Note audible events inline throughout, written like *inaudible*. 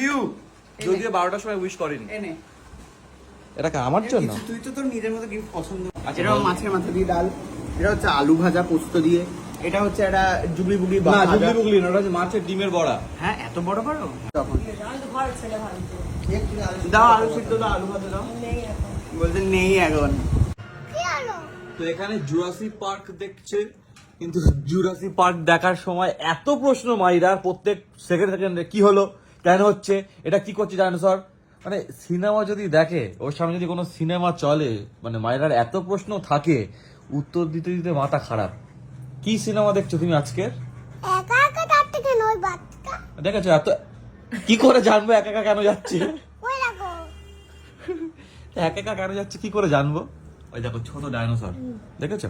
You! যদিও বারোটার সময় উইশ করেনি। এনে। এটা কি আমার জন্য? তুই তো তোর নিজের মতো গিফট পছন্দ আচ্ছা এটা মাছের মাথা দিয়ে ডাল। এটা হচ্ছে আলু ভাজা পোস্ত দিয়ে। এটা হচ্ছে একটা জুগলি বুগলি না ভাজা। বুগলি না ওটা হচ্ছে মাছের ডিমের বড়া। হ্যাঁ এত বড় তখন। দাও আলু সিদ্ধ দাও আলু ভাজা দাও। নেই বলতে নেই এখন। তো এখানে জুরাসি পার্ক দেখছে কিন্তু জুরাসি পার্ক দেখার সময় এত প্রশ্ন মাইরার প্রত্যেক সেকেন্ড সেকেন্ডে কি হলো? কেন হচ্ছে এটা কি করছে জানো স্যার মানে সিনেমা যদি দেখে ওর সামনে যদি কোনো সিনেমা চলে মানে মায়েরার এত প্রশ্ন থাকে উত্তর দিতে দিতে মাথা খারাপ। কি সিনেমা দেখছ তুমি আজকে একা একা তার থেকে নয় বাচ্চা? দেখেছ এত কি করে জানব একা একা কেন যাচ্ছে? একা একা কেন যাচ্ছে কি করে জানব? ওই দেখো ছোট ডাইনোসর দেখেছ?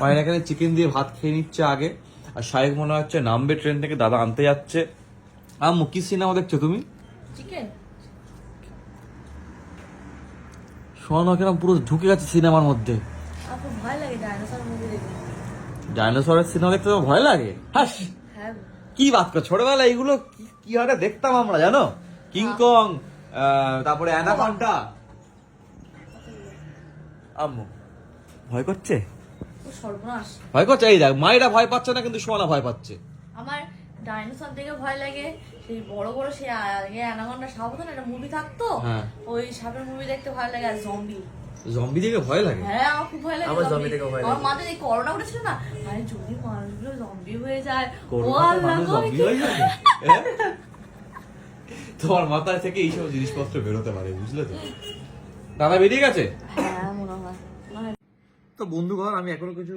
মায়ের এখানে চিকেন দিয়ে ভাত খেয়ে নিচ্ছে আগে আর শাহেক মনে হচ্ছে নামবে ট্রেন থেকে দাদা আনতে যাচ্ছে। আম্মু কি সিনেমা দেখছ তুমি? সোহানো কেন পুরো ঢুকে গেছে সিনেমার মধ্যে। ডাইনোসরের সিনেমা দেখতে তো ভয় লাগে। হাস! হ্যাঁ। কি বাত কর ছোটবেলায় এইগুলো কি- হারে দেখতাম আমরা জানো? কিংকং তারপরে অ্যানাকন্ডা আম্মু ভয় করছে? ভয় করছে? এই দেখ মায়েরা ভয় পাচ্ছে না কিন্তু সোহানা ভয় পাচ্ছে। আমার ডাইনোসর দেখে ভয় লাগে সেই বড় বড় সেই আগে অ্যানাকন্ডা সাবধান একটা মুভি থাকতো হ্যাঁ। ওই সাপের মুভি দেখতে ভয় লাগে আর জম্বি জম্বি দেখে ভয় লাগে হ্যাঁ আমার খুব ভয় লাগে আমার zombie দেখে ভয় আমার লাগে। মাঝে এই করোনা উঠেছিল না আরে যদি মানুষগুলো জম্বি হয়ে যায় ও আল্লাহ মানুষ গো, হয়ে যাবে? *laughs* হ্যাঁ? তোমার মাথায় থেকে এইসব জিনিসপত্র বেরোতে পারে বুঝলে তো দাদা বেরিয়ে গেছে হয় মনে হয় তো বন্ধুগণ আমি এখনও কিছু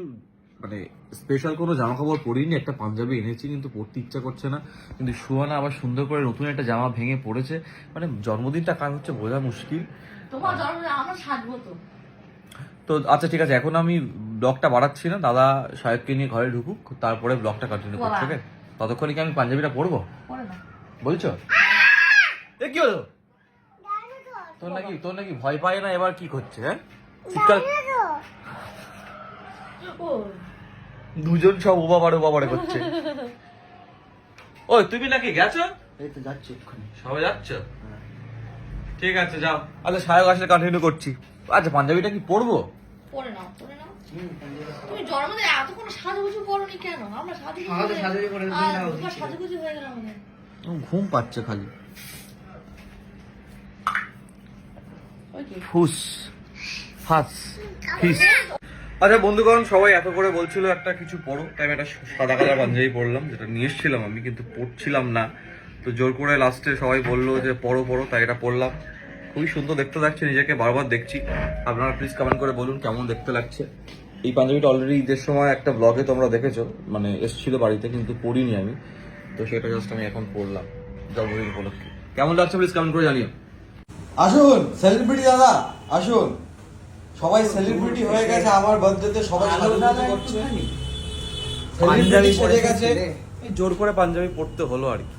মানে স্পেশাল কোনো জামা কাপড় পরিনি একটা পাঞ্জাবি এনেছি কিন্তু পরতে ইচ্ছা করছে না। কিন্তু সুহানা আবার সুন্দর করে নতুন একটা জামা ভেঙে পড়েছে। মানে জন্মদিনটা কার হচ্ছে বোঝা মুশকিল। তোমার জন্মদিন আমরা সাজবো তো। তো আচ্ছা ঠিক আছে এখন আমি ব্লগটা বাড়াচ্ছি না। দাদা সাহেবকে নিয়ে ঘরে ঢুকুক তারপরে ব্লগটা কন্টিনিউ করছি। ওকে? ততক্ষণে কি আমি পাঞ্জাবিটা পরবো? বলছো? এ কি হলো? তোর নাকি তোর নাকি ভয় পায় না এবার কি করছে হ্যাঁ? চিৎকার ও। দুজন সব ওবা বাড়ে ওবা বাড়ে করছে। *laughs* ওই তুমি নাকি গেছো? এই তো যাচ্ছি এক্ষুনি। সবাই যাচ্ছ? ঠিক আছে যাও। আচ্ছা সাহেব আসলে কন্টিনিউ করছি। আচ্ছা পাঞ্জাবিটা কি পরবো পরে নাও পরে নাও। তুমি জন্মদিনে এত কোনো সাজুগুজু করনি কেন? আমরা সাজুগুজু সাজুগুজু করে দিন না তোমার উচিত ছিল। সাজুগুজু হয়ে গেল ঘুম পাচ্ছে খালি। ফুস। ফাস। ফিস। আচ্ছা বন্ধুগণ, সবাই এত করে বলছিল একটা কিছু পড়ো। তাই আমি একটা সাদা কালার পাঞ্জাবি পরলাম, যেটা নিয়ে এসেছিলাম আমি, কিন্তু পড়ছিলাম না। তো জোর করে লাস্টে সবাই বলল যে, পড়ো পড়ো, তাই এটা পড়লাম। খুবই সুন্দর দেখতে লাগছে, নিজেকে বারবার দেখছি। আপনারা প্লিজ কমেন্ট করে বলুন কেমন দেখতে লাগছে। এই পাঞ্জাবিটা অলরেডি ঈদের সময় একটা ব্লগে তোমরা দেখেছ মানে এসেছিল বাড়িতে, কিন্তু পড়িনি আমি। তো সেটা জাস্ট আমি এখন পড়লাম, জন্মদিন উপলক্ষে। কেমন লাগছে প্লিজ কমেন্ট করে জানিও। আসুন সেলিব্রিটি দাদা, আসুন। সবাই সেলিব্রিটি হয়ে গেছে আমার বার্থডেতে সবাই আলু সাজুগুজু করছে। একটুখানি। পরে গেছে। জোর করে পাঞ্জাবি পড়তে হলো আর কি।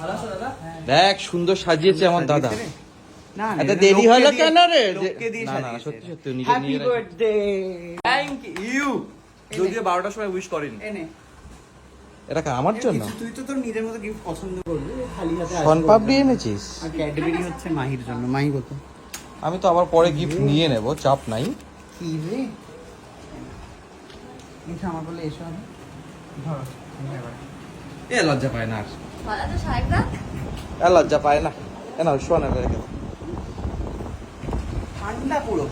দাদা? দেখ সুন্দর সাজিয়েছে আমার দাদা। না, না, এটা দেরি হলো কেন রে? না, না, সত্যি সত্যি, নিজে নিয়ে রাখি। থ্যাংক ইউ যদিও বারোটার সময় উইশ করেনি। এনে। এটা আমার জন্য? তুই তো তোর নিজের মতো গিফট পছন্দ করবি। খালি হাতে আসবি। সনপাপড়ি এনেছিস? আর ক্যাডবেরি হচ্ছে মাহির জন্য। মাহি কত? আমি তো আবার পরে গিফট নিয়ে নেব চাপ নাই। কি রে? এসে আমার বলে এসো ধরো এ লজ্জা পায় না আর। লজ্জা পায় না। এ না শোন রেখে ঠান্ডা পুরো।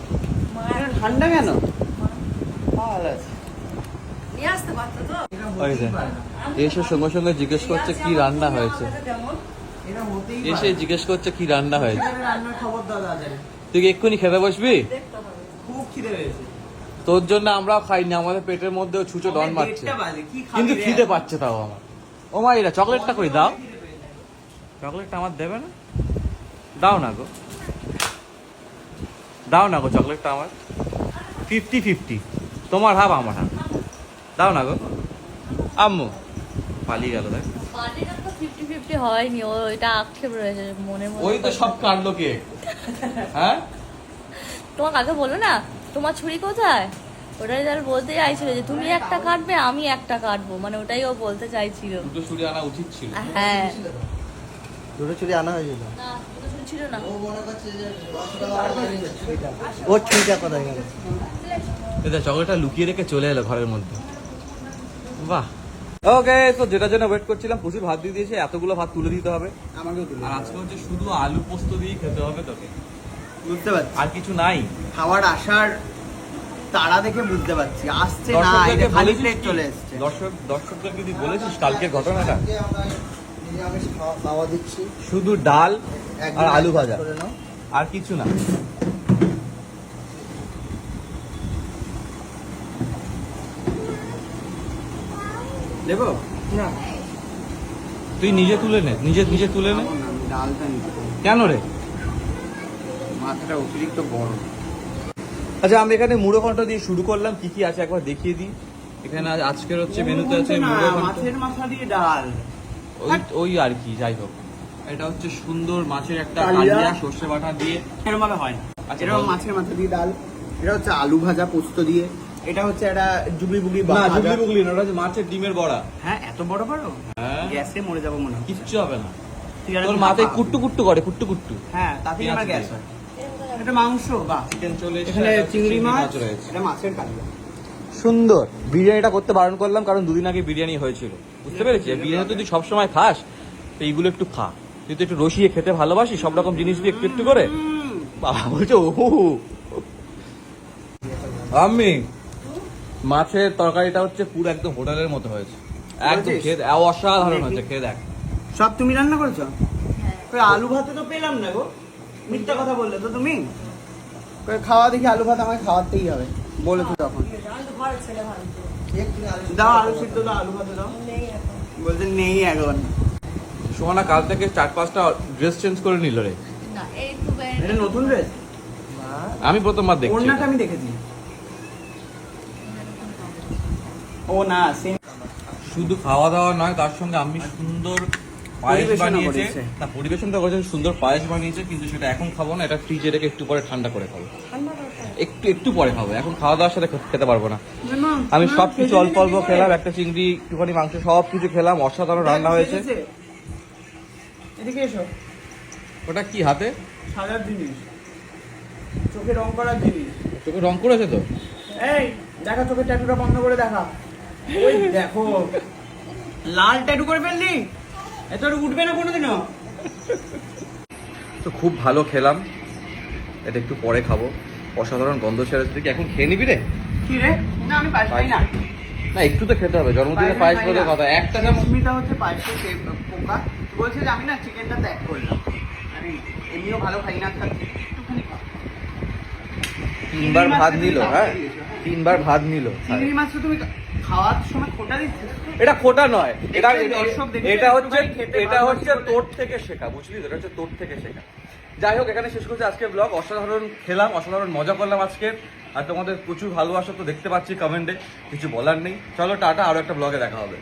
ঠান্ডা কেন? ভালো আছে। এসে সঙ্গে সঙ্গে জিজ্ঞেস করছে কি রান্না হয়েছে। যেমন এটা হতেই এসে জিজ্ঞেস করছে কি রান্না হয়েছে। রান্নার খবর দাদা তুই কি এক্ষুনি খেতে বসবি? খুব খিদে পেয়েছে। তোর জন্য আমরাও খাইনি আমাদের পেটের মধ্যেও ছুঁচো ডন মারছে। কিন্তু খিদে পাচ্ছে তাও আমার। ও মা এরা চকলেটটা কই? দাও। চকলেটটা আমার দেবে না? দাও না গো। দাও না গো চকলেটটা আমার। Fifty fifty. তোমার হাফ আমার হাফ। দাও না গো। আম্মু পালিয়ে গেল দেখ। ফিফটি হয়নি? ও এটা আক্ষেপ রয়েছে মনের মধ্যে ওই তো সব কাটলো কে? হ্যাঁ? তোমার কাকে বলো না তোমার ছুরি কোথায়? ওটাই তার বলতে চাইছিল যে তুমি একটা কাটবে আমি একটা কাটবো। মানে ওটাই ও বলতে চাইছিল। দুটো ছুরি আনা উচিত ছিল। হ্যাঁ। দুটো চুরি আনা হয়েছিল? না দুটো ছুরি ছিল না। ওর ছুরিটা কোথায় গেল? এটা চকলেটটা লুকিয়ে রেখে চলে এলো ঘরের মধ্যে। বাহ! ওকে তো যেটার জন্য ওয়েট করছিলাম প্রচুর ভাত দিয়ে দিয়েছে এতগুলো ভাত তুলে দিতে হবে। আমাকেও তুলে আর আজকে হচ্ছে শুধু আলু পোস্ত দিয়ে খেতে হবে তোকে। বুঝতে পারছি। আর কিছু নাই। খাওয়ার আসার তারা দেখে বুঝতে পারছি। আসছে না এটা খালি প্লেট চলে এসছে। দর্শক দর্শকদের যদি বলেছিস কালকের ঘটনাটা? খাওয়া দিচ্ছি। শুধু ডাল আর আলু ভাজা। আর কিছু না। দেবো? না। তুই নিজে তুলে নে নিজে নিজে তুলে নে। ডালটা কেন রে? মাথাটা অতিরিক্ত বড় আচ্ছা আমি এখানে মুড়ো ঘন্ট দিয়ে শুরু করলাম। কি কি আছে একবার দেখিয়ে দিই। এখানে আজকের হচ্ছে মেনুতে আছে মুড়ো মাছের মাথা দিয়ে ডাল। ওই ওই আর কি যাই হোক। এটা হচ্ছে সুন্দর মাছের একটা কালিয়া। সর্ষে বাটা দিয়ে। এরকম হয় না। আচ্ছা, এরকম মাছের মাথা দিয়ে ডাল। এটা হচ্ছে আলু ভাজা পোস্ত দিয়ে। এটা হচ্ছে একটা জুবলি বুগলি না। জুগলি বুগলি না ওটা হচ্ছে মাছের ডিমের বড়া। হ্যাঁ এত বড় বড়? হ্যাঁ। গ্যাসে মরে যাব মনে হয়। কিচ্ছু হবে না। ঠিক আছে, তোর মাথায় কুট্টু কুট্টু করে কুট্টু কুট্টু। হ্যাঁ তাতেই আমার গ্যাস হয়। এটা মাংস? চিকেন চলে এখানে চিংড়ি মাছ এটা মাছের কালিয়া সুন্দর। বিরিয়ানিটা করতে বারণ করলাম কারণ দুদিন আগে বিরিয়ানি হয়েছিল। বুঝতে পেরেছি? বিরিয়ানি তো তুই সবসময় খাস তো এইগুলো একটু খা। তুই তো একটু রসিয়ে খেতে ভালোবাসি সব রকম জিনিস দিয়ে একটু একটু করে। বাবা বলছে ও আমি মাছের তরকারিটা হচ্ছে পুরো একদম হোটেলের মতো হয়েছে। একদম খেয়ে দেখ, অসাধারণ হয়েছে খেয়ে দেখ। সব তুমি রান্না করেছ? কই আলু ভাতে তো পেলাম না গো। মিথ্যা কথা বললে তো তুমি? কই খাওয়া দেখি আলু ভাত আমাকে খাওয়াতেই হবে। বলেছ তখন। দাও আলু সিদ্ধ দাও আলু ভাতে দাও। বলছে নেই এখন। সোহানা কাল থেকে চার পাঁচটা ড্রেস চেঞ্জ করে নিল রে। না এই তো এটা নতুন ড্রেস আমি প্রথমবার দেখছি ওড়নাটা আমি দেখেছি। ও না সেম শুধু খাওয়া দাওয়া নয় তার সঙ্গে আমি সুন্দর পায়েস বানিয়েছে। না পরিবেশনটা করেছে সুন্দর পায়েস বানিয়েছে কিন্তু সেটা এখন খাব না এটা ফ্রিজে রেখে একটু পরে ঠান্ডা করে খাব। একটু একটু পরে খাব এখন খাওয়া দাওয়ার সাথে খেতে পারব না। আমি সব কিছু অল্প অল্প খেলাম একটা চিংড়ি একটুখানি মাংস সব কিছু খেলাম অসাধারণ রান্না হয়েছে। এদিকে এসো। ওটা কি হাতে? সাজার জিনিস। চোখে রং করার জিনিস। তোকে রং করেছে তো? এই দেখা চোখের ট্যাটুটা বন্ধ করে দেখা। ওই দেখো। লাল ট্যাটু করে ফেললি? এত উঠবে না কোনোদিনও? তো খুব ভালো খেলাম। এটা একটু পরে খাব। অসাধারণ গন্ধ ছেড়েছে। তুই কি এখন খেয়ে নিবি রে? কি রে? না আমি পাইস পাই না। না একটু তো খেতে হবে। জন্মদিনে পায়েস বলে কথা। একটা যেমন সুস্মিতা হচ্ছে পায়েসের পোকা। বলছে যে আমি না চিকেনটা ত্যাগ করলাম। আমি এমনিও ভালো খাই না একটুখানি তিনবার ভাত নিল হ্যাঁ? তিনবার ভাত নিল। চিংড়ি মাছ তো তুমি খাওয়ার সময় খোটা দিচ্ছিস এটা খোটা নয় এটা এটা হচ্ছে এটা হচ্ছে তোর থেকে শেখা বুঝলি এটা হচ্ছে তোর থেকে শেখা। যাই হোক এখানে শেষ করছি আজকে ব্লগ অসাধারণ খেলাম অসাধারণ মজা করলাম আজকে। আর তোমাদের প্রচুর ভালোবাসা তো দেখতে পাচ্ছি কমেন্টে কিছু বলার নেই। চলো টাটা আরও একটা ব্লগে দেখা হবে।